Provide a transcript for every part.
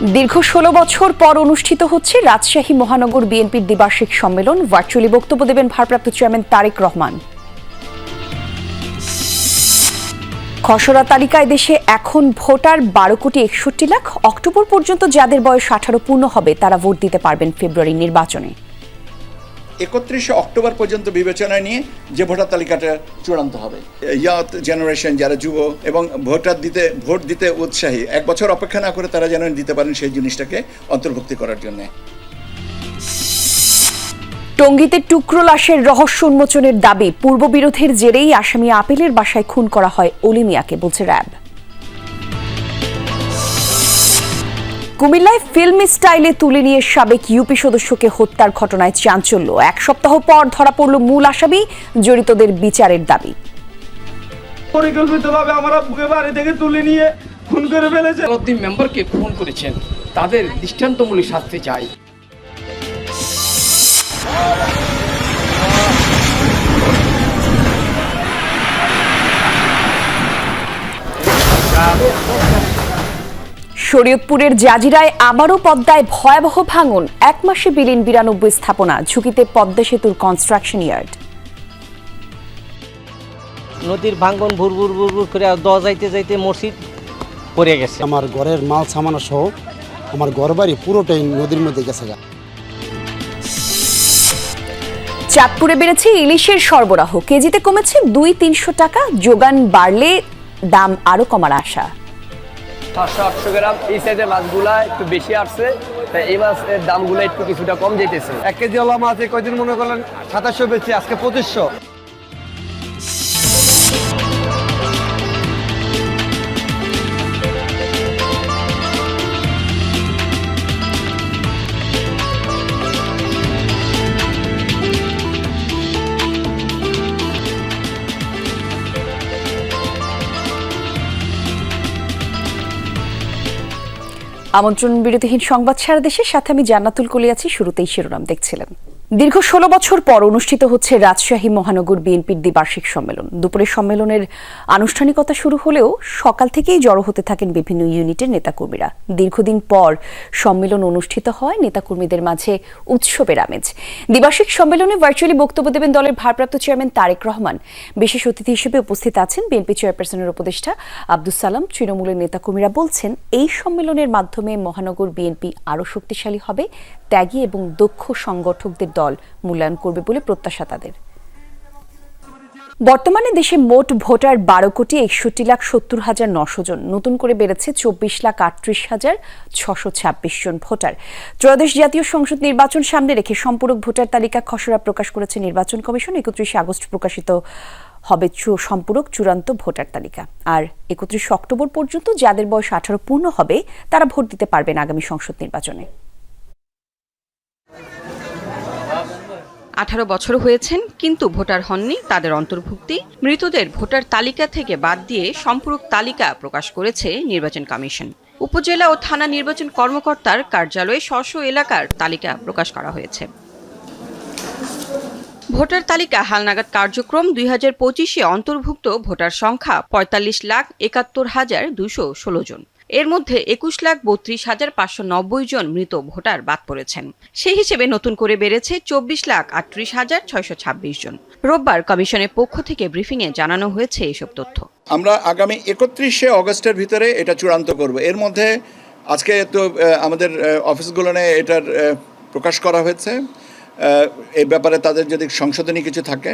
দীর্ঘ ষোলো বছর পর অনুষ্ঠিত হচ্ছে রাজশাহী মহানগর বিএনপির দ্বিবার্ষিক সম্মেলন। ভার্চুয়ালি বক্তব্য দেবেন ভারপ্রাপ্ত চেয়ারম্যান তারেক রহমান। খসড়া তালিকায় দেশে এখন ভোটার বারো কোটি একষট্টি লাখ। অক্টোবর পর্যন্ত যাদের বয়স আঠারো পূর্ণ হবে, তারা ভোট দিতে পারবেন ফেব্রুয়ারি নির্বাচনে। একত্রিশে অক্টোবর পর্যন্ত বিবেচনা নিয়ে যে ভোটার তালিকাটা চূড়ান্ত হবে। ইয়াত জেনারেশন যারা যুব এবং ভোটার দিতে, ভোট দিতে উৎসাহী, এক বছর অপেক্ষা না করে তারা যেন দিতে পারেন সেই জিনিসটাকে অন্তর্ভুক্তি করার জন্য। টঙ্গীতে টুকরো লাশের রহস্য উন্মোচনের দাবি পূর্ববিরোধের জেরেই আসামি আপিলের বাসায় খুন করা হয় অলিমিয়াকে, বলছে র্যাব। কুমিল্লায় ফিল্মি স্টাইলে তুলে নিয়ে সাবেক ইউপি সদস্যকে হত্যার ঘটনায় চাঞ্চল্য। এক সপ্তাহ পর ধরা পড়ল মূল আসামি জড়িতদের বিচারের দাবি। পরিকল্পিতভাবে আমরা বুকে বাড়ি থেকে তুলে নিয়ে খুন করে ফেলেছে। আলাউদ্দিন মেম্বারকে খুন করেছেন। তাদের দৃষ্টান্তমূলক শাস্তি চাই। শরীয়তপুরের জাজিরায় আবারও পদ্মায় ভয়াবহ ভাঙন এক মাসে বিলীন বিরানব্বই স্থাপনা ঝুঁকিতে পদ্মা সেতুর কনস্ট্রাকশন ইয়ার্ড নদীর ভাঙ্গন ভুর ভুর ভুর ভুর করে দ যাইতে যাইতে মসজিদ পড়ে গেছে। আমার ঘরের মাল সামানা সহ আমার ঘর বাড়ি পুরোটাই নদীর মধ্যে গেছে গা। চাঁদপুরে বেড়েছে ইলিশের সরবরাহ। কেজিতে কমেছে দুই তিনশো টাকা যোগান বাড়লে দাম আরও কমার আশা। সাতশো আটশো গ্রাম, এই সাইজের মাছগুলা একটু বেশি আসছে এই মাছের দামগুলো একটু কিছুটা কম যেতেছে এক কেজি ওলা মাছ এই কয়দিন মনে করলেন সাতাশশো বেশি আজকে পঁচিশশো। আমন্ত্রণ বিরতিহীন সংবাদ সারা দেশের সাথে আমি জান্নাতুল কলি আছি শুরুতেই শিরোনাম দেখছিলেন। দীর্ঘ ষোলো বছর পর অনুষ্ঠিত হচ্ছে রাজশাহী মহানগর বিএনপির দ্বিবার্ষিক সম্মেলন। দুপুরে সম্মেলনের আনুষ্ঠানিকতা শুরু হলেও সকাল থেকেই জড়ো হতে থাকেন বিভিন্ন ইউনিটের নেতাকর্মীরা। দীর্ঘদিন পর সম্মেলন অনুষ্ঠিত হয়, নেতাকর্মীদের মাঝে উৎসবের আমেজ। দ্বিবার্ষিক সম্মেলনে ভার্চুয়ালি বক্তব্য দেবেন দলের ভারপ্রাপ্ত চেয়ারম্যান তারেক রহমান। বিশেষ অতিথি হিসেবে উপস্থিত আছেন বিএনপি চেয়ারপারসনের উপদেষ্টা আব্দুল সালাম। তৃণমূলের নেতাকর্মীরা বলছেন, এই সম্মেলনের মাধ্যমে মহানগর বিএনপি আরও শক্তিশালী হবে, ত্যাগী এবং দক্ষ সংগঠকদের দল মূল্যায়ন করবে বলে প্রত্যাশা তাদের। বর্তমানে দেশে মোট ভোটার বারো কোটি একষট্টি লাখ সত্তর হাজার নশো জন। নতুন করে বেড়েছে চব্বিশ লাখ আটত্রিশ হাজার ছশো ছাব্বিশ জন ভোটার। ত্রয়োদশ জাতীয় সংসদ নির্বাচন সামনে রেখে সম্পূরক ভোটার তালিকা খসড়া প্রকাশ করেছে নির্বাচন কমিশন। একত্রিশে আগস্ট প্রকাশিত হবে সম্পূরক চূড়ান্ত ভোটার তালিকা। আর একত্রিশে অক্টোবর পর্যন্ত যাদের বয়স আঠারো পূর্ণ হবে, তারা ভোট দিতে পারবেন আগামী সংসদ নির্বাচনে। আঠারো বছর হয়েছেন, কিন্তু ভোটার হননি তাদের অন্তর্ভুক্তি। মৃতদের ভোটার তালিকা থেকে বাদ দিয়ে সম্পূরক তালিকা প্রকাশ করেছে নির্বাচন কমিশন। উপজেলা ও থানা নির্বাচন কর্মকর্তার কার্যালয়ে স্ব এলাকার তালিকা প্রকাশ করা হয়েছে। ভোটার তালিকা, হালনাগাদ কার্যক্রম দুই হাজার পঁচিশে অন্তর্ভুক্ত ভোটার সংখ্যা পঁয়তাল্লিশ লাখ একাত্তর হাজার দুশো ষোলো জন। এর মধ্যে একুশ লাখ বত্রিশ হাজার পাঁচশো নব্বই জন মৃত ভোটার বাদ পড়েছেন। সেই হিসেবে নতুন করে বেড়েছে চব্বিশ লাখ আটত্রিশ হাজার ছয়শো ছাব্বিশ জন। রোববার কমিশনের পক্ষ থেকে ব্রিফিংয়ে জানানো হয়েছে এসব তথ্য। আমরা আগামী একত্রিশে অগস্টের ভিতরে এটা চূড়ান্ত করব। এর মধ্যে আজকে তো আমাদের অফিসগুলোনে এটার প্রকাশ করা হয়েছে। এই ব্যাপারে তাদের যদি সংশোধনী কিছু থাকে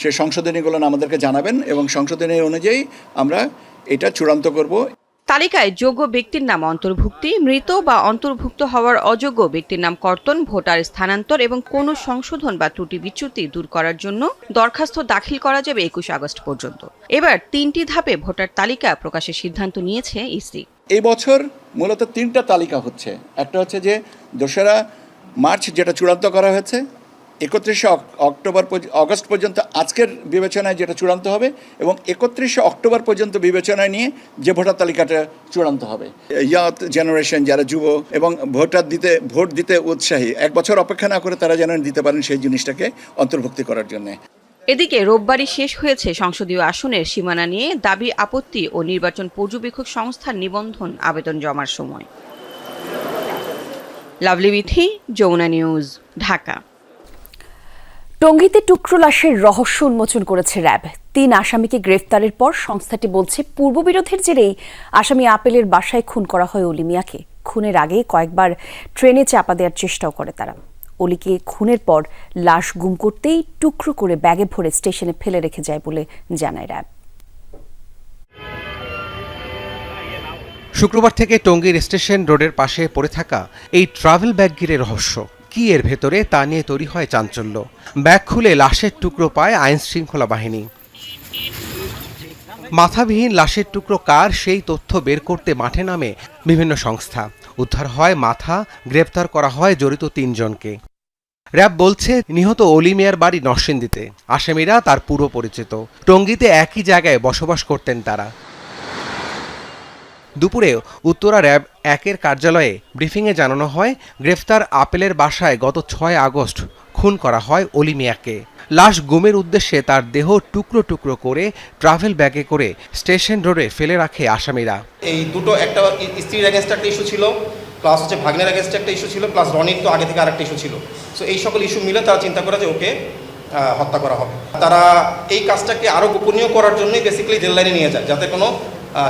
সেই সংশোধনীগুলো আমাদেরকে জানাবেন এবং সংশোধনী অনুযায়ী আমরা এটা চূড়ান্ত করব। তালিকায় যোগ্য ব্যক্তির নাম অন্তর্ভুক্তি মৃত বা অন্তর্ভুক্ত হওয়ার অযোগ্য ব্যক্তির নাম কর্তন ভোটার স্থানান্তর এবং কোনো সংশোধন বা ত্রুটি বিচ্যুতি দূর করার জন্য দরখাস্ত দাখিল করা যাবে একুশ আগস্ট পর্যন্ত। এবার তিনটি ধাপে ভোটার তালিকা প্রকাশের সিদ্ধান্ত নিয়েছে ইসি। এই বছর মূলত তিনটা তালিকা হচ্ছে। একটা হচ্ছে যে দোসরা মার্চ যেটা চূড়ান্ত করা হয়েছে, একত্রিশে অক্টোবর অগস্ট পর্যন্ত আজকের বিবেচনায় যেটা চূড়ান্ত হবে এবং একত্রিশে অক্টোবর পর্যন্ত বিবেচনায় নিয়ে যে ভোটার তালিকাটা চূড়ান্ত হবে। ইয়াত জেনারেশন যারা যুব এবং ভোটার দিতে, ভোট দিতে উৎসাহী, এক বছর অপেক্ষা না করে তারা যেন দিতে পারেন সেই জিনিসটাকে অন্তর্ভুক্তি করার জন্য। এদিকে রোববারই শেষ হয়েছে সংসদীয় আসনের সীমানা নিয়ে দাবি আপত্তি ও নির্বাচন পর্যবেক্ষক সংস্থার নিবন্ধন আবেদন জমার সময়। লাভলি বিথি, যমুনা নিউজ, ঢাকা। টঙ্গীতে টুকরো লাশের রহস্য উন্মোচন করেছে র্যাব। তিন আসামিকে গ্রেফতারের পর সংস্থাটি বলছে, পূর্ববিরোধের জেরেই আসামি আপেলের বাসায় খুন করা হয় অলি মিয়াকে খুনের আগে কয়েকবার ট্রেনে চাপা দেওয়ার চেষ্টাও করে তারা। অলিকে খুনের পর লাশ গুম করতেই টুকরো করে ব্যাগে ভরে স্টেশনে ফেলে রেখে যায় বলে জানায় র্যাব। শুক্রবার থেকে টঙ্গীর স্টেশন রোডের পাশে পড়ে থাকা এই ট্রাভেল ব্যাগ ঘিরে রহস্য। কি এর ভেতরে তা নিয়ে তৈরি হয় চাঞ্চল্য। ব্যাগ খুলে লাশের টুকরো পায় আইন শৃঙ্খলা বাহিনী। মাথাবিহীন লাশের টুকরো কার সেই তথ্য বের করতে মাঠে নামে বিভিন্ন সংস্থা। উদ্ধার হয় মাথা, গ্রেপ্তার করা হয় জড়িত তিনজনকে। র্যাব বলছে, নিহত অলি মিয়ার বাড়ি নরসিংদীতে। আসামিরা তার পুরো পরিচিত টঙ্গীতে একই জায়গায় বসবাস করতেন তারা। দুপুরে উত্তরা র্যাব একের কার্যালয়ে ব্রিফিংয়ে জানানো হয়, গ্রেফতার আপেলের বাসায় গত ছয় আগস্ট খুন করা হয় অলি মিয়াকে। লাশ গুমের উদ্দেশ্যে তার দেহ টুকরো টুকরো করে ট্রাভেল ব্যাগে করে স্টেশন রোডে ফেলে রাখে আসামিরা। এই দুটো একটা স্ত্রীর একটা ইস্যু ছিল প্লাস হচ্ছে ভাগ্নের অ্যাগেনস্ট একটা ইস্যু ছিল প্লাস রনির তো আগে থেকে আরেকটা ইস্যু ছিল। সো এই সকল ইস্যু মিলে তারা চিন্তা করে যে ওকে হত্যা করা হবে। তারা এই কাজটাকে আরও গোপনীয় করার জন্যই বেসিক্যালি রেল লাইনে নিয়ে যায়, যাতে কোনো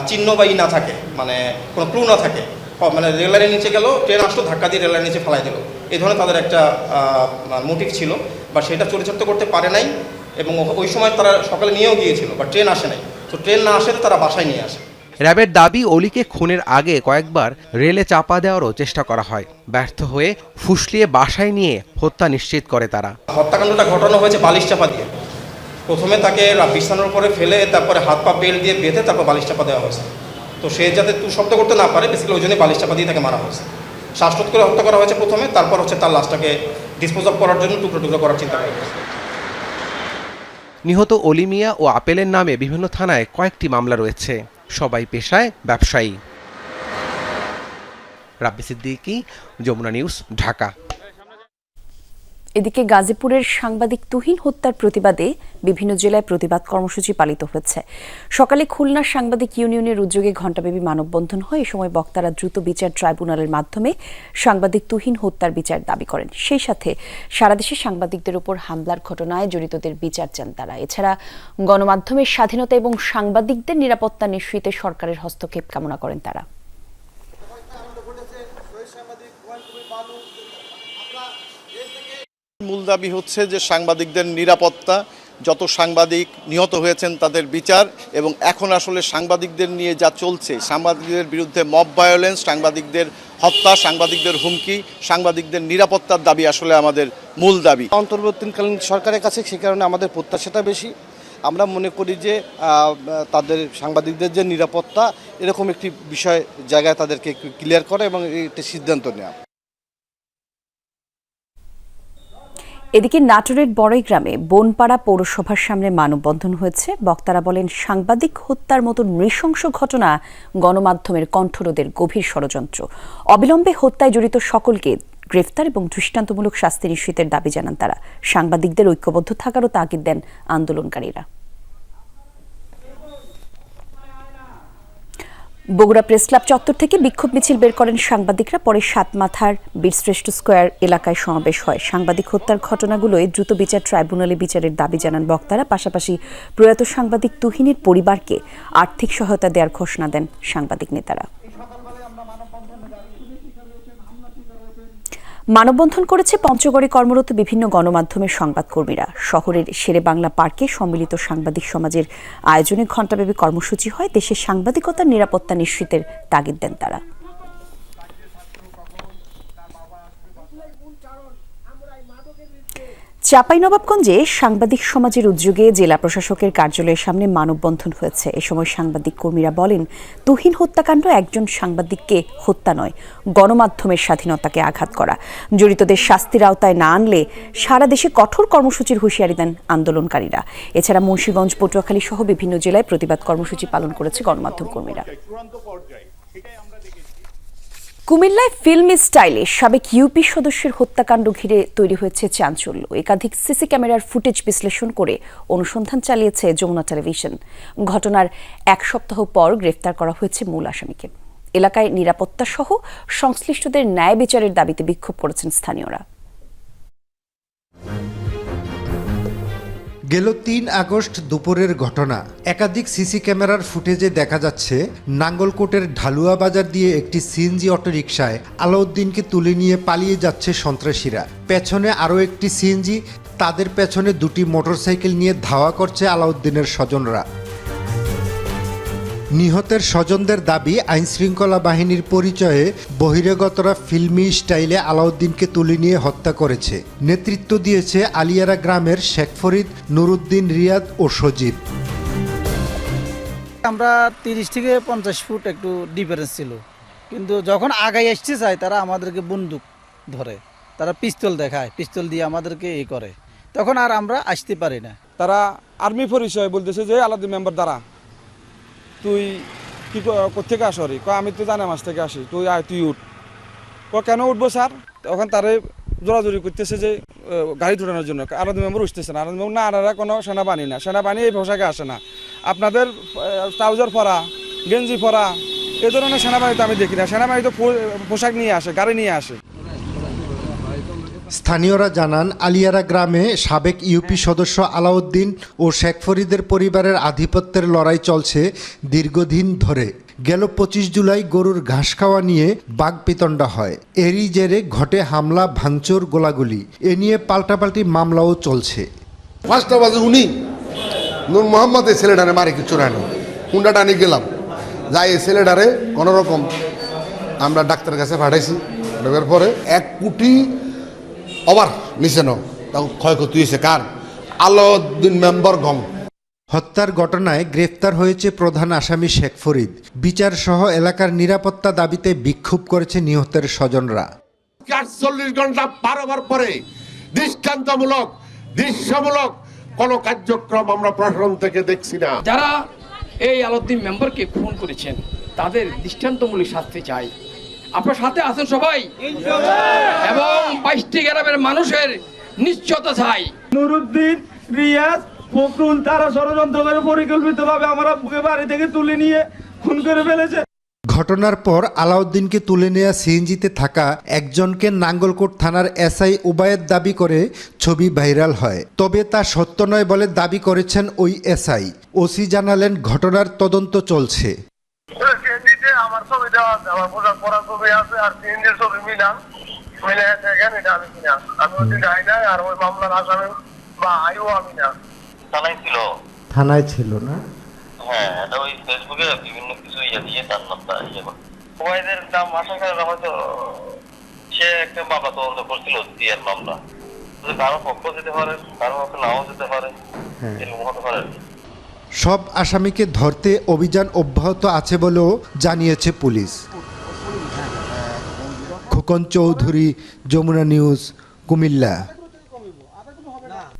চিহ্ন বা ই না থাকে মানে কোনো ক্লু না থাকে মানে রেল লাইনের নিচে গেল ট্রেন আসলো ধাক্কা দিয়ে রেল লাইনের নিচে ফেলাই দিল। এই ধরনের তাদের একটা মোটিভ ছিল বা সেটা চরিতার্থ করতে পারে নাই এবং ওই সময় তারা সকালে নিয়েও গিয়েছিল বা ট্রেন আসে নাই। তো ট্রেন না আসে তো তারা বাসায় নিয়ে আসে। র্যাবের দাবি অলিকে খুনের আগে কয়েকবার রেলে চাপা দেওয়ারও চেষ্টা করা হয়। ব্যর্থ হয়ে ফুসলিয়ে বাসায় নিয়ে হত্যা নিশ্চিত করে তারা। হত্যাকাণ্ডটা ঘটানো হয়েছে বালিশ চাপা দিয়ে। প্রথমে তাকে বিছানার উপরে ফেলে, তারপরে হাত পা বেল্ট দিয়ে বেঁধে তারপর বালিশ চাপা দেওয়া হয়েছে। তো সে যাতে শব্দ করতে না পারে বেসিক্যালি ওই জন্য বালিশ চাপা দিয়ে তাকে মারা হয়েছে। শ্বাসরোধ করে হত্যা করা হয়েছে প্রথমে, তারপর হচ্ছে তার লাশটাকে ডিসপোজ অফ করার জন্য টুকরো টুকরো করার চিন্তা করা হয়েছে। নিহত অলিমিয়া ও আপেলের নামে বিভিন্ন থানায় কয়েকটি মামলা রয়েছে। সবাই পেশায় ব্যবসায়ী। রাব্বি সিদ্দিকি, যমুনা নিউজ, ঢাকা। এদিকে গাজীপুরের সাংবাদিক তুহিন হত্যার প্রতিবাদে বিভিন্ন জেলায় প্রতিবাদ কর্মসূচি পালিত হয়েছে। সকালে খুলনার সাংবাদিক ইউনিয়নের উদ্যোগে ঘণ্টাব্যাপী মানববন্ধন হয়। এ সময় বক্তারা দ্রুত বিচার ট্রাইব্যুনালের মাধ্যমে সাংবাদিক তুহিন হত্যার বিচার দাবি করেন। সেই সাথে সারা দেশে সাংবাদিকদের উপর হামলার ঘটনায় জড়িতদের বিচার চান তারা। এছাড়া গণমাধ্যমের স্বাধীনতা এবং সাংবাদিকদের নিরাপত্তা নিশ্চিতে সরকারের হস্তক্ষেপ কামনা করেন তারা। মূল দাবি হচ্ছে যে সাংবাদিকদের নিরাপত্তা, যত সাংবাদিক নিহত হয়েছেন তাদের বিচার এবং এখন আসলে সাংবাদিকদের নিয়ে যা চলছে, সাংবাদিকদের বিরুদ্ধে মব ভায়োলেন্স সাংবাদিকদের হত্যা, সাংবাদিকদের হুমকি, সাংবাদিকদের নিরাপত্তার দাবি আসলে আমাদের মূল দাবি। অন্তর্বর্তীকালীন সরকারের কাছে সে কারণে আমাদের প্রত্যাশাটা বেশি। আমরা মনে করি যে তাদের সাংবাদিকদের যে নিরাপত্তা, এরকম একটি বিষয় জায়গায় তাদেরকে ক্লিয়ার করা এবং একটি সিদ্ধান্ত নেওয়া। এদিকে নাটোরের বড়ই গ্রামে বনপাড়া পৌরসভার সামনে মানববন্ধন হয়েছে। বক্তারা বলেন, সাংবাদিক হত্যার মতো নৃশংস ঘটনা গণমাধ্যমের কণ্ঠরোধের গভীর ষড়যন্ত্র। অবিলম্বে হত্যায় জড়িত সকলকে গ্রেফতার এবং দৃষ্টান্তমূলক শাস্তি নিশ্চিতের দাবি জানান তারা। সাংবাদিকদের ঐক্যবদ্ধ থাকারও তাগিদ দেন আন্দোলনকারীরা। বগুড়া প্রেস ক্লাব চত্বর থেকে বিক্ষোভ মিছিল বের করেন সাংবাদিকরা। পরে সাতমাথার বীরশ্রেষ্ঠ স্কোয়ার এলাকায় সমাবেশ হয়। সাংবাদিক হত্যার ঘটনাগুলোয় দ্রুত বিচার ট্রাইব্যুনালে বিচারের দাবি জানান বক্তারা। পাশাপাশি প্রয়াত সাংবাদিক তুহিনের পরিবারকে আর্থিক সহায়তা দেওয়ার ঘোষণা দেন সাংবাদিক নেতারা। মানববন্ধন করেছে পঞ্চগড়ে কর্মরত বিভিন্ন গণমাধ্যমের সংবাদকর্মীরা। শহরের শেরে বাংলা পার্কে সম্মিলিত সাংবাদিক সমাজের আয়োজনে ঘণ্টাব্যাপী কর্মসূচি হয়। দেশের সাংবাদিকতার নিরাপত্তা নিশ্চিতের তাগিদ দেন তারা। চাঁপাইনবাবগঞ্জে সাংবাদিক সমাজের উদ্যোগে জেলা প্রশাসকের কার্যালয়ের সামনে মানববন্ধন হয়েছে। এ সময় সাংবাদিক কর্মীরা বলেন, তুহিন হত্যাকাণ্ড একজন সাংবাদিককে হত্যা নয়, গণমাধ্যমের স্বাধীনতাকে আঘাত করা। জড়িতদের শাস্তির আওতায় না আনলে সারা দেশে কঠোর কর্মসূচির হুঁশিয়ারি দেন আন্দোলনকারীরা। এছাড়া মুন্সীগঞ্জ, পটুয়াখালী সহ বিভিন্ন জেলায় প্রতিবাদ কর্মসূচি পালন করেছে গণমাধ্যম কর্মীরা। কুমিল্লায় ফিল্ম স্টাইলে সাবেক ইউপি সদস্যের হত্যাকাণ্ড ঘিরে তৈরি হয়েছে চাঞ্চল্য। একাধিক সিসি ক্যামেরার ফুটেজ বিশ্লেষণ করে অনুসন্ধান চালিয়েছে যমুনা টেলিভিশন। ঘটনার এক সপ্তাহ পর গ্রেফতার করা হয়েছে মূল আসামিকে। এলাকায় নিরাপত্তা সহ সংশ্লিষ্টদের ন্যায় বিচারের দাবিতে বিক্ষোভ করেছেন স্থানীয়রা। গেল তিন আগস্ট দুপুরের ঘটনা। একাধিক সিসি ক্যামেরার ফুটেজে দেখা যাচ্ছে, নাঙ্গলকোটের ঢালুয়া বাজার দিয়ে একটি সিএনজি অটোরিকশায় আলাউদ্দিনকে তুলে নিয়ে পালিয়ে যাচ্ছে সন্ত্রাসীরা। পেছনে আরও একটি সিএনজি, তাদের পেছনে দুটি মোটরসাইকেল নিয়ে ধাওয়া করছে আলাউদ্দিনের স্বজনরা। নিহতের স্বজনদের দাবি আইনশৃঙ্খলা বাহিনীর পরিচয়ে বহিরাগতরা ফিল্মি স্টাইলে আলাউদ্দিনকে তুলে নিয়ে হত্যা করেছে। নেতৃত্ব দিয়েছে আলিয়ারা গ্রামের শেখ ফরিদ নুরুদ্দিন রিয়াদ ও সজীব। আমরা তিরিশ থেকে পঞ্চাশ ফুট একটু ডিফারেন্স ছিল। কিন্তু যখন আগাই আসতে চায় তারা আমাদেরকে বন্দুক ধরে। তারা পিস্তল দেখায় পিস্তল দিয়ে আমাদেরকে এ করে। তখন আর আমরা আসতে পারি না। তারা আর্মি পরিচয় বলতেছে যে আলাদা মেম্বার দ্বারা। তুই কি কোথেকে আসো রে? আমি তো জানা মাছ থেকে আসি। তুই আয়, তুই উঠ। ক, কেন উঠবো স্যার? তখন তারে জোরাজোরি করতেছে যে গাড়ি তুটানোর জন্য। আলাদা মেম্বার উঠতেছে না। আলাদা মেম্বার না আনারা কোনো সেনাবাহিনী না। সেনাবাহিনী এই পোশাকে আসে না। আপনাদের ট্রাউজার পরা, গেঞ্জি পরা, এ ধরনের সেনাবাহিনী তো আমি দেখি না। সেনাবাহিনী তো পোশাক নিয়ে আসে, গাড়ি নিয়ে আসে। স্থানীয়রা জানান, আলিয়ারা গ্রামে সাবেক ইউপি সদস্য আলাউদ্দিন ও শেখ ফরিদের পরিবারের আধিপত্যের লড়াই চলছে দীর্ঘদিন ধরে। গেল পঁচিশ জুলাই গরুর ঘাস খাওয়া নিয়ে বাগপিতণ্ডা হয়। এরই জেরে ঘটে হামলা, ভাঙচুর, গোলাগুলি। এ নিয়ে পাল্টাপাল্টি মামলাও চলছে। পাঁচটা বাজে উনি। নূর মোহাম্মদ এই ছেলেটারে মারে কিছু রানি হুন্ডাটা নিয়ে গেলাম। যাই এই ছেলেটারে কোনো রকম আমরা ডাক্তারের কাছে পাঠাইছি। পরে এক কোটি ওভার নিচে ন তাও ক্ষয়ক্ষতি হয়েছে কার? আলাউদ্দিন মেম্বার গম হত্যার ঘটনায় গ্রেফতার হয়েছে প্রধান আসামি শেখ ফরিদ। বিচার সহ এলাকার নিরাপত্তা দাবিতে বিক্ষোভ করেছে নিহতের স্বজনরা। আটচল্লিশ ঘণ্টা পার হবার পরে দৃষ্টান্তমূলক দৃশ্যমূলক কোনো কার্যক্রম আমরা প্রশাসন থেকে দেখছি না। যারা এই আলাউদ্দিন মেম্বারকে খুন করেছেন তাদের দৃষ্টান্তমূলক শাস্তি চাই। আপনার সাথে আছেন সবাই? এবং বাইশটি গ্রামের মানুষের নিশ্চয়তা চাই। নুরুদ্দিন রিয়াজ ফখরুল তারা ষড়যন্ত্র করে পরিকল্পিতভাবে আমরা বুকে বাড়ি থেকে তুলে নিয়ে খুন করে ফেলেছে। ঘটনার পর আলাউদ্দিনকে তুলে নেওয়া সিএনজিতে থাকা একজনকে নাঙ্গলকোট থানার এসআই উবায়ের দাবি করে ছবি ভাইরাল হয়। তবে তা সত্য নয় বলে দাবি করেছেন ওই এসআই। ওসি জানালেন ঘটনার তদন্ত চলছে। ছবি দেওয়া আছে আমার পোশাক পরা ছবি আছে আর সিএনজির ছবি মিলাম। মিলে দেখেন এটা আমি কিনা। আমি ওই যাই না আর ওই মামলার আসামি বা আইও আমি না। থানায় ছিল? থানায় ছিল না? হ্যাঁ এটা ওই ফেসবুকে বিভিন্ন কিছু ইয়ে দিয়ে তার নামটা ইয়ে করে। ওয়াইদের নাম আশা করে হয়তো সে একটা মামলা তদন্ত করছিল দিয়ার মামলা কারও পক্ষ যেতে পারে কারও পক্ষ নাও যেতে পারে এরকম হতে পারে। আর কি। সব আসামিকে ধরতে অভিযান অব্যাহত আছে বলেও জানিয়েছে পুলিশ। খোকন চৌধুরী, যমুনা নিউজ, কুমিল্লা।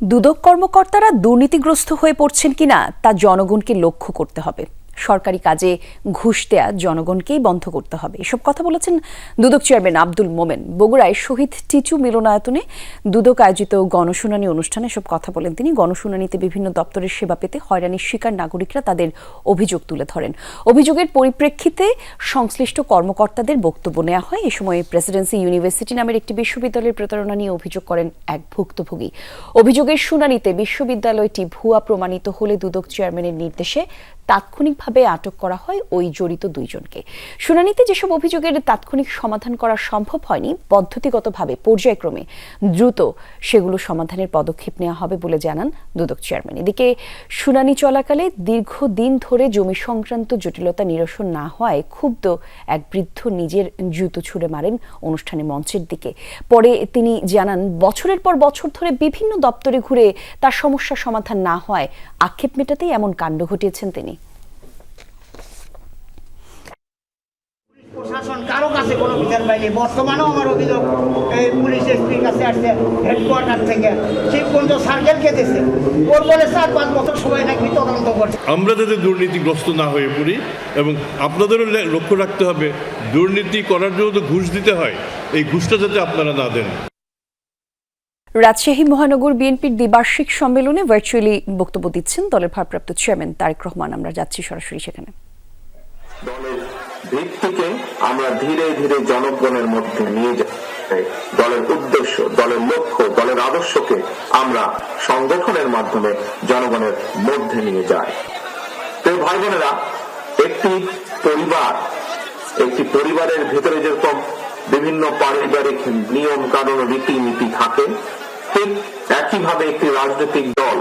দুদক কর্মকর্তারা দুর্নীতিগ্রস্ত হয়ে পড়ছেন কিনা তা জনগণকে লক্ষ্য করতে হবে। সরকারি কাজে ঘুষ দেয়া জনগণকেই বন্ধ করতে হবে। এসব কথা বলেছেন দুদক চেয়ারম্যান আব্দুল মোমেন। বগুড়ায় শহীদ টিচু মিলনায়তনে দুদক আয়োজিত গণশুনানি অনুষ্ঠানে এসব কথা বলেন তিনি। গণশুনানিতে বিভিন্ন দপ্তরের সেবা পেতে হয়রানির শিকার নাগরিকরা তাদের অভিযোগ তুলে ধরেন। অভিযোগের পরিপ্রেক্ষিতে সংশ্লিষ্ট কর্মকর্তাদের বক্তব্য নেওয়া হয়। এ সময় প্রেসিডেন্সি ইউনিভার্সিটি নামের একটি বিশ্ববিদ্যালয়ের প্রতারণা নিয়ে অভিযোগ করেন এক ভুক্তভোগী। অভিযোগের শুনানিতে বিশ্ববিদ্যালয়টি ভুয়া প্রমাণিত হলে দুদক চেয়ারম্যানের নির্দেশে তাৎক্ষণিকভাবে আটক করা হয় ওই জড়িত দুইজনকে। শুনানিতে যেসব অভিযোগের তাৎক্ষণিক সমাধান করা সম্ভব হয়নি, পদ্ধতিগতভাবে পর্যায়ক্রমে দ্রুত সেগুলো সমাধানের পদক্ষেপ নেওয়া হবে বলে জানান দুদক চেয়ারম্যান। এদিকে শুনানি চলাকালে দীর্ঘদিন ধরে জমি সংক্রান্ত জটিলতা নিরসন না হওয়ায় ক্ষুব্ধ এক বৃদ্ধ নিজের জুতো ছুঁড়ে মারেন অনুষ্ঠানে মঞ্চের দিকে। পরে তিনি জানান, বছরের পর বছর ধরে বিভিন্ন দপ্তরে ঘুরে তার সমস্যার সমাধান না হওয়ায় আক্ষেপ মেটাতেই এমন কাণ্ড ঘটিয়েছেন তিনি। প্রশাসন কারও কাছে কোনো বিচার পাইনি বর্তমানেও আমার অভিযোগ এই পুলিশ এসপির কাছে আসছে হেডকোয়ার্টার থেকে। শিবকুঞ্জ সার্কেলকে দিয়েছে ওর বলে চার পাঁচ বছর সময় নাকি তদন্ত করছে। আমরা যাতে দুর্নীতিগ্রস্ত না হয়ে পড়ি এবং আপনাদেরও লক্ষ্য রাখতে হবে দুর্নীতি করার জন্য তো ঘুষ দিতে হয়। এই ঘুষটা যাতে আপনারা না দেন। রাজশাহী মহানগর বিএনপির দ্বিবার্ষিক সম্মেলনে ভার্চুয়ালি বক্তব্য দিচ্ছেন দলের ভারপ্রাপ্ত চেয়ারম্যান তারেক রহমান। আমরা যাচ্ছি সরাসরি সেখানে। দলের ভিত্তিকে আমরা ধীরে ধীরে জনগণের মধ্যে নিয়ে যাই। দলের উদ্দেশ্য, দলের লক্ষ্য, দলের আদর্শকে আমরা সংগঠনের মাধ্যমে জনগণের মধ্যে নিয়ে যাই। তো ভাই বোনেরা, একটি পরিবার, একটি পরিবারের ভেতরে যেরকম বিভিন্ন পারিবারিক নিয়ম, কানুন রীতিনীতি থাকে, ঠিক একইভাবে একটি রাজনৈতিক দল,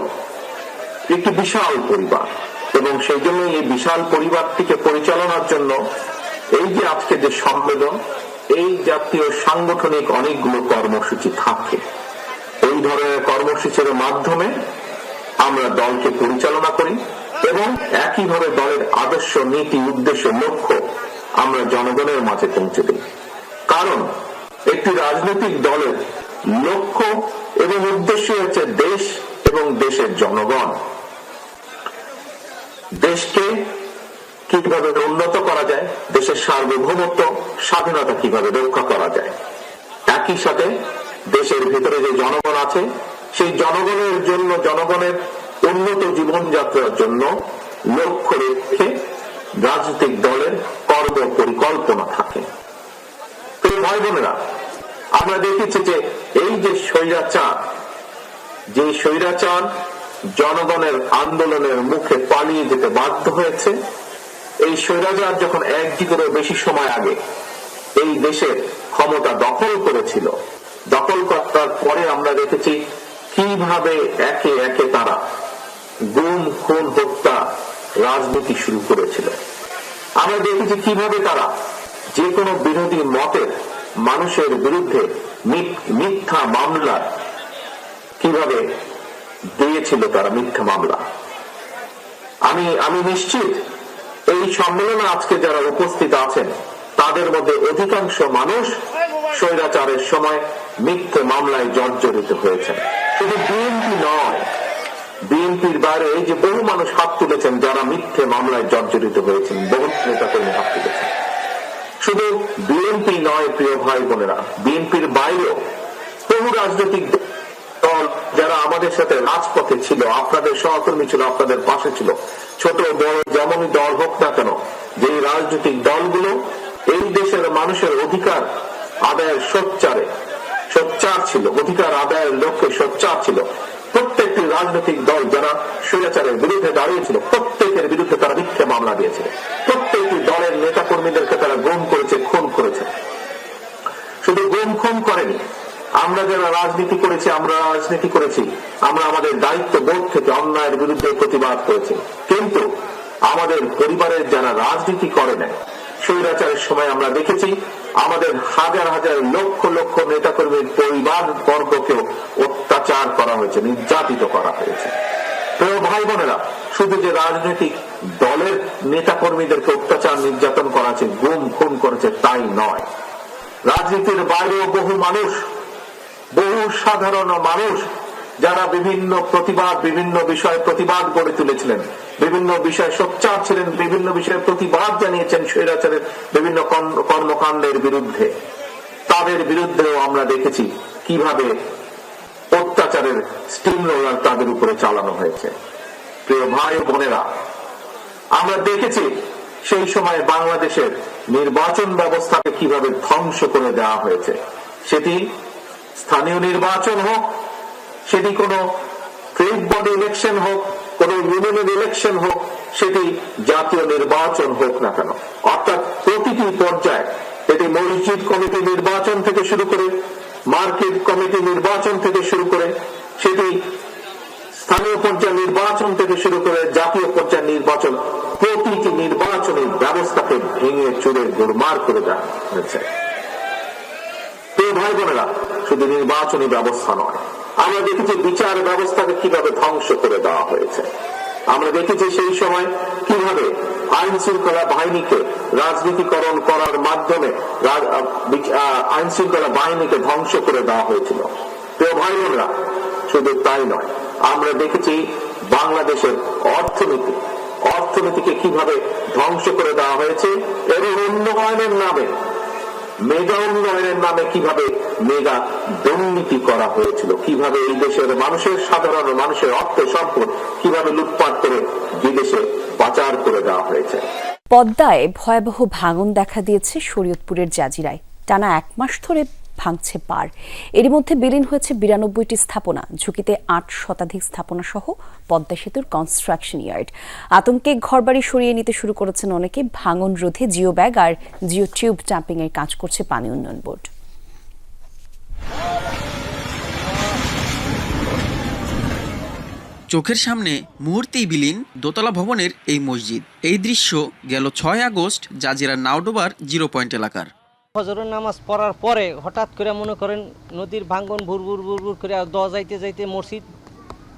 একটি বিশাল পরিবার এবং সেই জন্য এই বিশাল পরিবারটিকে পরিচালনার জন্য এই যে আজকে যে সম্মেলন, এই জাতীয় সাংগঠনিক অনেকগুলো কর্মসূচি থাকে। এই ধরনের কর্মসূচির মাধ্যমে আমরা দলকে পরিচালনা করি এবং একইভাবে দলের আদর্শ, নীতি, উদ্দেশ্য, লক্ষ্য আমরা জনগণের মাঝে পৌঁছে দিই। কারণ একটি রাজনৈতিক দলের লক্ষ্য এবং উদ্দেশ্য হচ্ছে দেশ এবং দেশের জনগণ। দেশকে কীভাবে উন্নত করা যায়, দেশের সার্বভৌমত্ব, স্বাধীনতা কীভাবে রক্ষা করা যায়। একই সাথে দেশের ভিতরে যে জনগণ আছে, সেই জনগণের জন্য, জনগণের উন্নত জীবনযাত্রার জন্য লক্ষ্য রেখে রাজনৈতিক দলের কর্ম পরিকল্পনা থাকে ভাই বোনেরা, আমরা দেখেছি যে এই যে স্বৈরাচার যে স্বৈরাচার জনগণের আন্দোলনের মুখে পালিয়ে যেতে বাধ্য হয়েছে এই স্বৈরাচার যখন এক যুগেরও বেশি সময় আগে এই দেশের ক্ষমতা দখল করেছিল, দখল করার পরে আমরা দেখেছি কীভাবে একে একে তারা গুম, খুন, হত্যা, রাজনীতি শুরু করেছিল। আমরা দেখেছি কীভাবে তারা যে কোনো বিরোধী মতের মানুষের বিরুদ্ধে মিথ্যা মামলা কীভাবে দিয়েছিল তারা মিথ্যা মামলা। আমি আমি নিশ্চিত এই সম্মেলনে আজকে যারা উপস্থিত আছেন, তাদের মধ্যে অধিকাংশ মানুষ স্বৈরাচারের সময় মিথ্যে মামলায় জর্জরিত হয়েছেন শুধু বিএনপি নয়, বিএনপির বাইরে এই যে বহু মানুষ হাত তুলেছেন যারা মিথ্যে মামলায় জর্জরিত হয়েছেন, বহু নেতা কর্মী হাত তুলেছেন। শুধু বিএনপি নয়, প্রিয় ভাই বোনেরা, বিএনপির বাইরেও বহু রাজনৈতিক দল যারা আমাদের সাথে রাজপথে ছিল, আপনাদের সহকর্মী ছিল, আপনাদের পাশে ছিল, ছোট বড় যেমনই দল হোক না কেন যে রাজনৈতিক দলগুলো এই দেশের মানুষের অধিকার আদায়ের সোচ্চারে, সোচ্চার ছিল, অধিকার আদায়ের লক্ষ্যে সোচ্চার ছিল। প্রত্যেকটি রাজনৈতিক দল যারা স্বৈরাচারের বিরুদ্ধে দাঁড়িয়েছিল প্রত্যেকের বিরুদ্ধে তারা মিথ্যে মামলা দিয়েছে প্রত্যেকটি দলের নেতা কর্মীদেরকে তারা গুম করেছে, খুন করেছে। শুধু গুম খুন করেনি আমরা যারা রাজনীতি করেছি, আমরা রাজনীতি করেছি। আমরা আমাদের দায়িত্ব বোধ থেকে অন্যায়ের বিরুদ্ধে প্রতিবাদ করেছি। কিন্তু আমাদের পরিবারের যারা রাজনীতি করে নেয় স্বৈরাচারের সময় আমরা দেখেছি, আমাদের হাজার হাজার লক্ষ লক্ষ নেতাকর্মীর পরিবার বর্গকেও অত্যাচার করা হয়েছে, নির্যাতিত করা হয়েছে। প্রিয় ভাই বোনেরা, শুধু যে রাজনৈতিক দলের নেতা কর্মীদেরকে অত্যাচার, নির্যাতন করা হয়েছে গুম, খুন করেছে, তাই নয়। রাজনীতির বাইরেও বহু মানুষ বহু সাধারণ মানুষ যারা বিভিন্ন প্রতিবাদ, বিভিন্ন বিষয়ে প্রতিবাদ গড়ে তুলেছিলেন, বিভিন্ন বিষয়ে সোচ্চার ছিলেন, বিভিন্ন বিষয়ে প্রতিবাদ জানিয়েছেন স্বৈরাচারের বিভিন্ন কর্মকাণ্ডের বিরুদ্ধে। তাদের বিরুদ্ধেও আমরা দেখেছি কীভাবে অত্যাচারের স্টিম রোলার তাদের উপরে চালানো হয়েছে। প্রিয় ভাই বোনেরা, আমরা দেখেছি সেই সময় বাংলাদেশের নির্বাচন ব্যবস্থাকে কীভাবে ধ্বংস করে দেওয়া হয়েছে। সেটি স্থানীয় নির্বাচন হোক, সেটি কোনো ফিল্ড বডি ইলেকশন হোক, কোন ইউনিয়নের ইলেকশন হোক, সেটি জাতীয় নির্বাচন হোক না কেন। অর্থাৎ প্রতিটি পর্যায়ে এটি মসজিদ কমিটি নির্বাচন থেকে শুরু করে, মার্কেট কমিটি নির্বাচন থেকে শুরু করে, সেটি স্থানীয় পর্যায়ে নির্বাচন থেকে শুরু করে জাতীয় পর্যায়ে নির্বাচন, প্রতিটি নির্বাচনী ব্যবস্থাকে ভেঙে চুরে গোরমার করে দেওয়া হয়েছে। ভাই বোনেরা শুধু নির্বাচনী ব্যবস্থা নয়। আমরা দেখেছি বিচার ব্যবস্থাকে কীভাবে ধ্বংস করে দেওয়া হয়েছে। আমরা দেখেছি সেই সময় কীভাবে আইন শৃঙ্খলা বাহিনীকে রাজনীতিকরণ করার মাধ্যমে আইন শৃঙ্খলা বাহিনীকে ধ্বংস করে দেওয়া হয়েছিল। প্রিয় ভাই বোনেরা, শুধু তাই নয়, আমরা দেখেছি বাংলাদেশের অর্থনীতি, অর্থনীতিকে কীভাবে ধ্বংস করে দেওয়া হয়েছে এবং উন্নয়নের নামে মেগা উন্নয়নের নামে কীভাবে মেগা দুর্নীতি করা হয়েছিল? কীভাবে এই দেশের মানুষের সাধারণ মানুষের অর্থ সম্পদ কীভাবে লুটপাট করে বিদেশে পাচার করে দেওয়া হয়েছে? পদ্মায় ভয়াবহ ভাঙন দেখা দিয়েছে শরীয়তপুরের জাজিরায়। টানা এক মাস ধরে ভাঙছে পার। এরই মধ্যে বিলীন হয়েছে বিরানব্বইটি স্থাপনা, ঝুঁকিতে আট শতাধিক স্থাপনা সহ পদ্মা সেতুর কনস্ট্রাকশন ইয়ার্ড আতঙ্কে ঘরবাড়ি সরিয়ে নিতে শুরু করেছেন অনেকে, ভাঙন রোধে জিও ব্যাগ আর জিও টিউব ট্যাম্পিং এর কাজ করছে পানি উন্নয়ন বোর্ড। চোখের সামনে মুহূর্তেই বিলীন দোতলা ভবনের এই মসজিদ। এই দৃশ্য গেল ছয় আগস্ট, জাজিরা নাওডোবার জিরো পয়েন্ট এলাকার। ফজরের নামাজ পড়ার পরে হঠাৎ করে মনে করেন নদীর ভাঙ্গন ভুর ভুর ভুর ভুর করে দ যাইতে যাইতে মসজিদ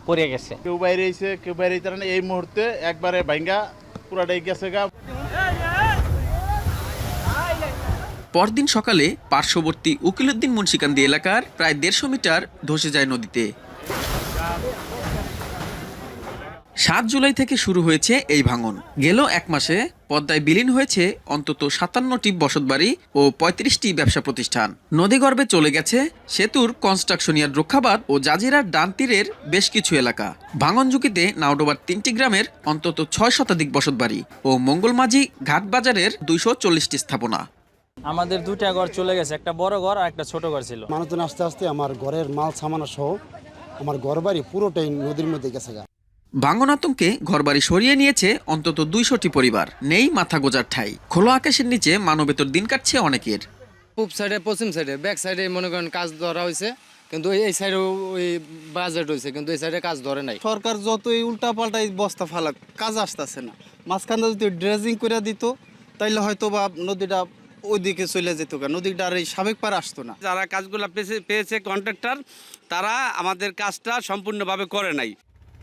পড়ে গেছে। কেউ বাইরে এসে কেউ বাইরে তারা এই মুহূর্তে একবারে ভাঙ্গা পুরাটাই গেছে গা। পরদিন সকালে পার্শ্ববর্তী উকিলুদ্দিন মুন্সিকান্দি এলাকার প্রায় দেড়শো মিটার ধসে যায় নদীতে। সাত জুলাই থেকে শুরু হয়েছে এই ভাঙন। গেল এক মাসে পদ্মায় বিলীন হয়েছে অন্তত সাতান্নটি বসতবাড়ি ও পঁয়ত্রিশটি ব্যবসা প্রতিষ্ঠান। নদীগর্ভে চলে গেছে সেতুর কনস্ট্রাকশনিয়ার রক্ষাবাদ ও জাজিরার ডান তীরের বেশ কিছু এলাকা। ভাঙন ঝুঁকিতে নাওডোবার তিনটি গ্রামের অন্তত ছয় শতাধিক বসতবাড়ি ও মঙ্গলমাঝি ঘাটবাজারের দুইশো চল্লিশটি স্থাপনা। আমাদের দুটা ঘর চলে গেছে একটা বড় ঘর আর একটা ছোট ঘর ছিল। মানুষজন আস্তে আস্তে আমার ঘরের মাল সামানা সহ আমার ঘর বাড়ি পুরোটাই নদীর মধ্যে গেছে গা। ভাঙন আতঙ্কে ঘরবাড়ি সরিয়ে নিয়েছে অন্তত দুইশোটি পরিবার। নেই মাথা গোজার ঠাই। খোলা আকাশের নিচে মানবেতর দিন কাটছে অনেকের। পূব সাইডে পশ্চিম সাইডে ব্যাক সাইডে মনে করেন কাজ ধরা হয়েছে কিন্তু এই সাইডে ওই বাজেট হয়েছে কিন্তু এই সাইডে কাজ ধরে নাই। সরকার যতই উল্টা পাল্টা বস্তা ফালাক কাজ আসতেছে না। মাঝখানটা যদি ড্রেজিং করে দিত তাইলে হয়তো বা নদীটা ওইদিকে চলে যেত নদীটা আর এই সাবেক পার আসতো না। যারা কাজগুলো পেয়েছে পেয়েছে কন্ট্রাক্টর তারা আমাদের কাজটা সম্পূর্ণভাবে করে নাই।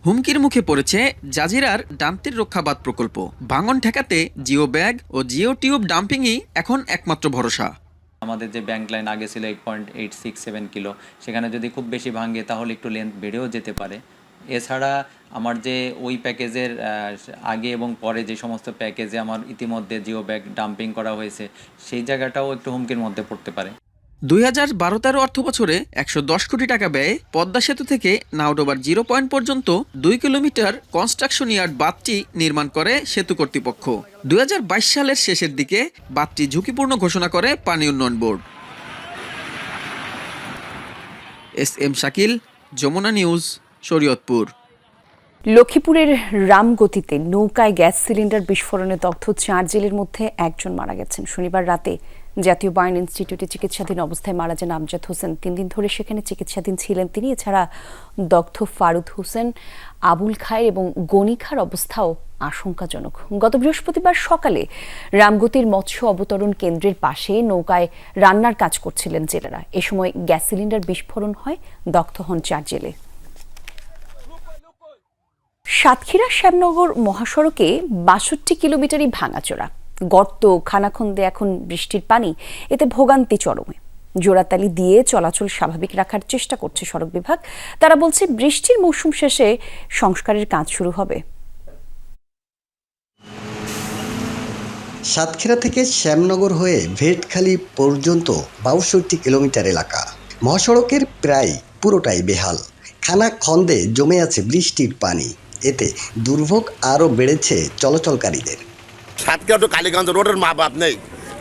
হুমকির মুখে পড়েছে জাজিরার ডান্তির রক্ষাবাদ প্রকল্প। ভাঙন ঠেকাতে জিও ব্যাগ ও জিও টিউব ডাম্পিংই এখন একমাত্র ভরসা। আমাদের যে ব্যাংক লাইন আগে ছিল eight point eight six seven kilo, সেখানে যদি খুব বেশি ভাঙে তাহলে একটু লেন্থ বেড়েও যেতে পারে। এছাড়া আমার যে ওই প্যাকেজের আগে এবং পরে যে সমস্ত প্যাকেজে আমার ইতিমধ্যে জিও ব্যাগ ডাম্পিং করা হয়েছে, সেই জায়গাটাও একটু হুমকির মধ্যে পড়তে পারে। দুই হাজার বারো তেরো অর্থ বছরে একশো দশ কোটি টাকা ব্যয়ে পদ্মা সেতু থেকে নাওডোবার জিরো পয়েন্ট পর্যন্ত দুই কিলোমিটার কনস্ট্রাকশন ইয়ার্ড বাঁধটি নির্মাণ করে সেতু কর্তৃপক্ষ। দুই হাজার বাইশ সালের শেষের দিকে বাঁধটি ঝুঁকিপূর্ণ ঘোষণা করে পানি উন্নয়ন board. S M Shakil, Jamuna news, Shariatpur. লক্ষ্মীপুরের রামগতিতে নৌকায় গ্যাস সিলিন্ডার বিস্ফোরণে দগ্ধ চার জেলের মধ্যে একজন মারা গেছেন। শনিবার রাতে জাতীয় বার্ন ইনস্টিটিউটে চিকিৎসাধীন অবস্থায় মারা যান আমজাদ হোসেন। তিন দিন ধরে সেখানে চিকিৎসাধীন ছিলেন তিনি। এছাড়া দগ্ধ ফারুদ হোসেন, আবুল খায়ের এবং গণিখার অবস্থাও আশঙ্কাজনক। গত বৃহস্পতিবার সকালে রামগতির মৎস্য অবতরণ কেন্দ্রের পাশে নৌকায় রান্নার কাজ করছিলেন জেলেরা। এ সময় গ্যাস সিলিন্ডার বিস্ফোরণ হয়, দগ্ধ হন চার জেলে। সাতক্ষীরা শ্যামনগর মহাসড়কে বাষট্টি কিলোমিটারই ভাঙাচোরা। গর্ত, খানাখন্দে এখন বৃষ্টির পানি, এতে ভোগান্তি চরমে। জোড়াতালি দিয়ে চলাচল স্বাভাবিক রাখার চেষ্টা করছে সড়ক বিভাগ। তারা বলছে, বৃষ্টির মৌসুম শেষে সংস্কারের কাজ শুরু হবে। সাতক্ষীরা থেকে শ্যামনগর হয়ে ভেটখালি পর্যন্ত বাষট্টি কিলোমিটার এলাকা। মহাসড়কের প্রায় পুরোটাই বেহাল। খানা খন্দে জমে আছে বৃষ্টির পানি। এতে দুর্ভোগ আরও বেড়েছে চলাচলকারীদের। সাতক্ষীরা তো কালীগঞ্জ রোডের মা বাপ নেই।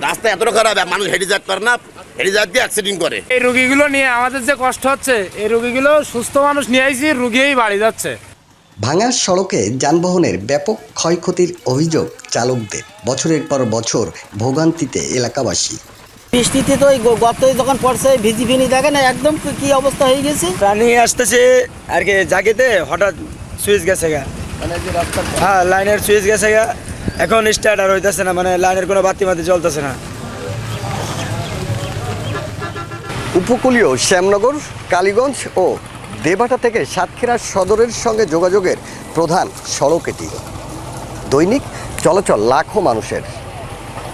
রাস্তা এতটা খারাপ মানুষ হেঁটে যেতে পারে না হেঁটে যাতে দিয়ে অ্যাক্সিডেন্ট করে। এই রুগীগুলো নিয়ে আমাদের যে কষ্ট হচ্ছে এই রুগীগুলো সুস্থ মানুষ নিয়ে আইছি রুগীই বাড়ি যাচ্ছে। ভাঙা সড়কে যানবাহনের ব্যাপক ক্ষয়ক্ষতির অভিযোগ চালকদের। বছরের পর বছর ভোগান্তিতে এলাকাবাসী। বৃষ্টিতে তো ওই গর্ত যখন পড়ছে ভিজি ভিনি দেখে না একদম কি অবস্থা হয়ে গেছে? পানি আসতেছে আর কি জাগিতে হঠাৎ সুইচ গেছে গা। মানে হ্যাঁ লাইনের সুইচ গেছে গা। এখন স্টার্ট আর হইতেছে না মানে লাইনের কোনো বাতি মাতি জ্বলতেছে না। উপকূলীয় শ্যামনগর, কালীগঞ্জ ও দেবাটা থেকে সাতক্ষীরা সদরের সঙ্গে যোগাযোগের প্রধান সড়ক এটি। দৈনিক চলাচল লাখো মানুষের।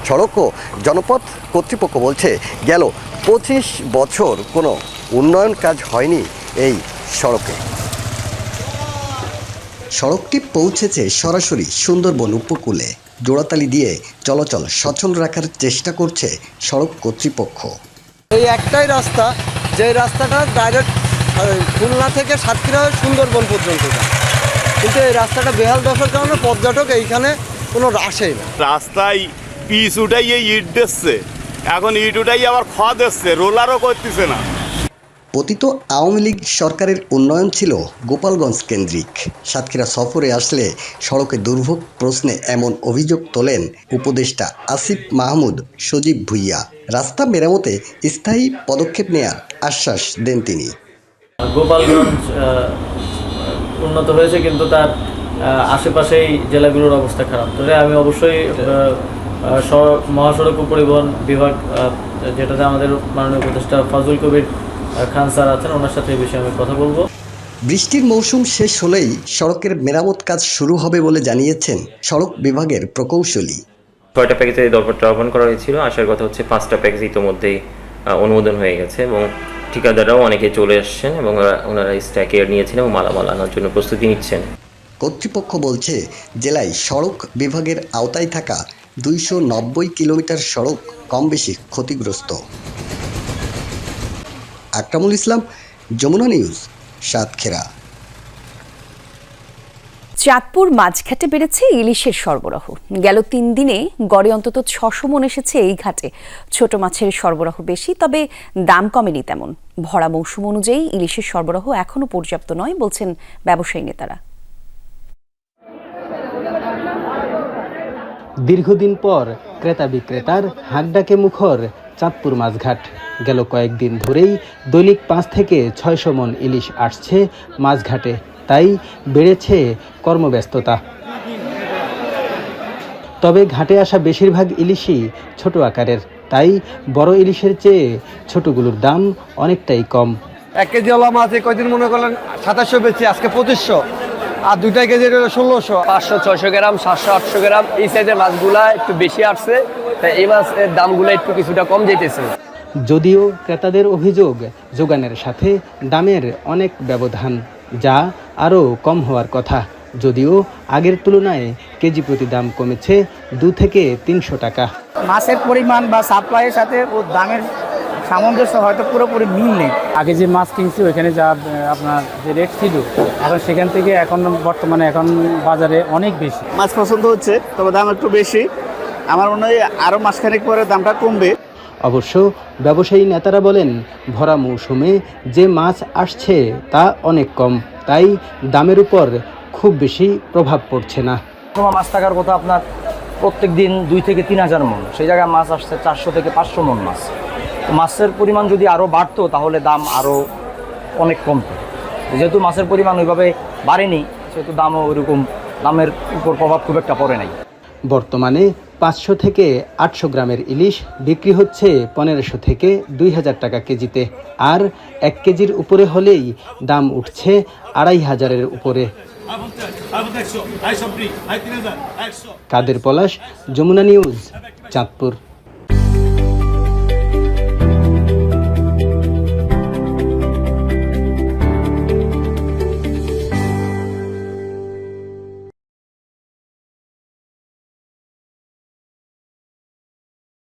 সড়ক ও জনপথ কর্তৃপক্ষ বলছে, গেল পঁচিশ বছর কোনো উন্নয়ন কাজ হয়নি এই সড়কে। সড়কটি পৌঁছেছে সরাসরি সুন্দরবন উপকূলে। জোড়াতালি দিয়ে চলাচল সচল রাখার চেষ্টা করছে সড়ক কর্তৃপক্ষ। এই একটাই রাস্তা যে রাস্তাটা ডাইরেক্ট খুলনা থেকে সাতক্ষীরা সুন্দরবন পর্যন্ত যায়। কিন্তু এই রাস্তাটা বেহাল দশার কারণে পর্যটক এইখানে কোনো আসেই না। রাস্তায় পিচ উঠাই এই ইট দিচ্ছে। এখন ইট উঠাই আবার খোয়া দিচ্ছে। রোলারও করতেছে না। পতিত আওয়ামী লীগ সরকারের উন্নয়ন ছিল গোপালগঞ্জ কেন্দ্রিক। সাতক্ষীরা সফরে আসলে সড়কে দুর্ভোগ প্রশ্নে এমন অভিযোগ তোলেন উপদেষ্টা আসিফ মাহমুদ সজীব ভুইয়া। রাস্তা মেরামতে স্থায়ী পদক্ষেপ নেয়ার আশ্বাস দেন তিনি। গোপালগঞ্জ উন্নত হয়েছে কিন্তু তার আশেপাশেই জেলাগুলোর অবস্থা খারাপ। তবে আমি অবশ্যই মহাসড়ক পরিবহন বিভাগ যেটাতে আমাদের মাননীয় উপদেষ্টা ফজল কবির খান স্যার আছেন ওনার সাথে এই বিষয়ে আমি কথা বলব। বৃষ্টির মৌসুম শেষ হলেই সড়কের মেরামত কাজ শুরু হবে বলে জানিয়েছেন সড়ক বিভাগের প্রকৌশলী। ছয়টা প্যাকেজে এই দরপত্র আহ্বান করা হয়েছিল। আসার কথা হচ্ছে পাঁচটা প্যাকেজ ইতোমধ্যেই অনুমোদন হয়ে গেছে এবং ঠিকাদাররাও অনেকে চলে আসছেন এবং ওনারা স্ট্যাকে নিয়েছেন এবং মালামাল আনার জন্য প্রস্তুতি নিচ্ছেন। কর্তৃপক্ষ বলছে জেলায় সড়ক বিভাগের আওতায় থাকা দুইশো নব্বই কিলোমিটার সড়ক কম বেশি ক্ষতিগ্রস্ত। আকরামুল ইসলাম যমুনা নিউজ সাতক্ষীরা। চাঁদপুর মাঝঘাটে বেড়েছে ইলিশের সরবরাহ। গেল তিন দিনে গড়ে অন্তত ছশো মন এসেছে এই ঘাটে। ছোট মাছের সরবরাহ বেশি তবে দাম কমেনি তেমন। ভরা মৌসুম অনুযায়ী ইলিশের সরবরাহ এখনও পর্যাপ্ত নয় বলছেন ব্যবসায়ী নেতারা। দীর্ঘদিন পর ক্রেতা বিক্রেতার হাঁকডাকে মুখর চাঁদপুর মাছঘাট। গেল কয়েকদিন ধরেই দৈনিক পাঁচ থেকে ছয়শো মন ইলিশ আসছে মাছঘাটে। তাই বেড়েছে কর্মব্যস্ততা। তবে ঘাটে আসা বেশিরভাগ ইলিশই ছোট আকারের। তাই বড় ইলিশের চেয়ে ছোটগুলোর দাম অনেকটাই কম। এক কেজি ওলা মাছ এই কয়দিন মনে করলেন সাতাশশো বেশি আজকে পঁচিশশো। আর দুইটা কেজি ষোলোশো। পাঁচশো ছয়শো গ্রাম সাতশো আটশো গ্রাম এই সাইজের মাছগুলা একটু বেশি আসছে। তাই এই মাছের দামগুলো একটু কিছুটা কম যেতেছে যদিও ক্রেতাদের অভিযোগ যোগানের সাথে দামের অনেক ব্যবধান যা আরও কম হওয়ার কথা। যদিও আগের তুলনায় কেজি প্রতি দাম কমেছে দু থেকে তিনশো টাকা। মাছের পরিমাণ বা সাপ্লাইয়ের সাথে ও দামের সামঞ্জস্য হয়তো পুরোপুরি মিল নেই। আগে যে মাছ কিনছি ওইখানে যা আপনার যে রেট ছিল এখন সেখান থেকে এখন বর্তমানে এখন বাজারে অনেক বেশি। মাছ পছন্দ হচ্ছে তবে দাম একটু বেশি। আমার মনে হয় আরও মাসখানেক পরে দামটা কমবে। অবশ্য ব্যবসায়ী নেতারা বলেন ভরা মৌসুমে যে মাছ আসছে তা অনেক কম তাই দামের উপর খুব বেশি প্রভাব পড়ছে না। তোমার মাছ থাকার কথা আপনার প্রত্যেক দিন দুই থেকে তিন হাজার মন সেই জায়গায় মাছ আসছে চারশো থেকে পাঁচশো মন মাছ। তো মাছের পরিমাণ যদি আরও বাড়তো তাহলে দাম আরও অনেক কমতো। যেহেতু মাছের পরিমাণ ওইভাবে বাড়েনি সেহেতু দামও ওইরকম দামের উপর প্রভাব খুব একটা পড়ে নাই। বর্তমানে পাঁচশো থেকে আটশো গ্রামের ইলিশ বিক্রি হচ্ছে পনেরোশো থেকে দুই হাজার টাকা কেজিতে। আর এক কেজির উপরে হলেই দাম উঠছে আড়াই হাজারের উপরে। কাদের পলাশ যমুনা নিউজ চাঁদপুর।